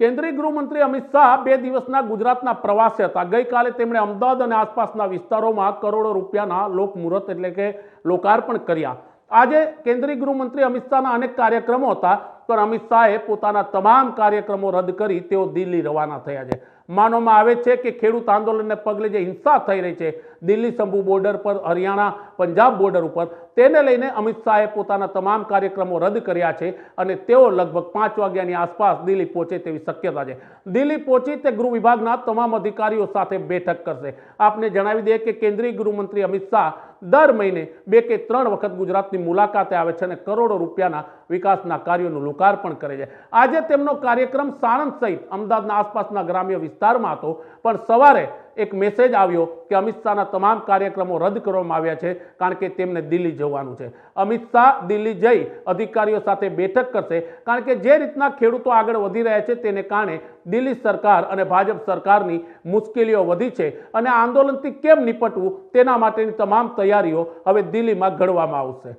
કેન્દ્રીય ગૃહમંત્રી અમિત શાહ બે દિવસના ગુજરાતના પ્રવાસે હતા. ગઈકાલે તેમણે અમદાવાદ અને આસપાસના વિસ્તારોમાં કરોડો રૂપિયાના લોકમુહૂર્ત એટલે કે લોકાર્પણ કર્યા. આજે કેન્દ્રીય ગૃહમંત્રી અમિત શાહના અનેક કાર્યક્રમો હતા, પણ અમિત શાહે પોતાના તમામ કાર્યક્રમો રદ કરી તેઓ દિલ્હી રવાના થયા છે. માનવામાં આવે છે કે ખેડૂત આંદોલનને પગલે જે હિંસા થઈ રહી છે, દિલ્હી શંભુ બોર્ડર પર, હરિયાણા પંજાબ બોર્ડર ઉપર, તેને લઈને અમિત શાહે પોતાના તમામ કાર્યક્રમો રદ કર્યા છે અને તેઓ લગભગ પાંચ વાગ્યાની આસપાસ દિલ્હી પહોંચે તેવી શક્યતા છે. દિલ્હી પહોંચી તે ગૃહ વિભાગના તમામ અધિકારીઓ સાથે બેઠક કરશે. આપને જણાવી દઈએ કે કેન્દ્રીય ગૃહમંત્રી અમિત શાહ દર મહિને બે કે ત્રણ વખત ગુજરાતની મુલાકાતે આવે છે અને કરોડો રૂપિયાના વિકાસના કાર્યોનું લોકાર્પણ કરે છે. આજે તેમનો કાર્યક્રમ સાણંદ સહિત અમદાવાદના આસપાસના ગ્રામ્ય વિસ્તારમાં હતો. પણ સવારે એક મેસેજ આવ્યો કે અમિત શાહના તમામ કાર્યક્રમો રદ કરવામાં આવ્યા છે, કારણ કે તેમને દિલ્હી જવાનું છે. અમિત શાહ દિલ્હી જઈ અધિકારીઓ સાથે બેઠક કરશે, કારણ કે જે રીતના ખેડૂતો આગળ વધી રહ્યા છે તેને કારણે દિલ્હી સરકાર અને ભાજપ સરકારની મુશ્કેલીઓ વધી છે અને આંદોલનથી કેમ નિપટવું તેના માટેની તમામ તૈયારીઓ હવે દિલ્હીમાં ઘડવામાં આવશે.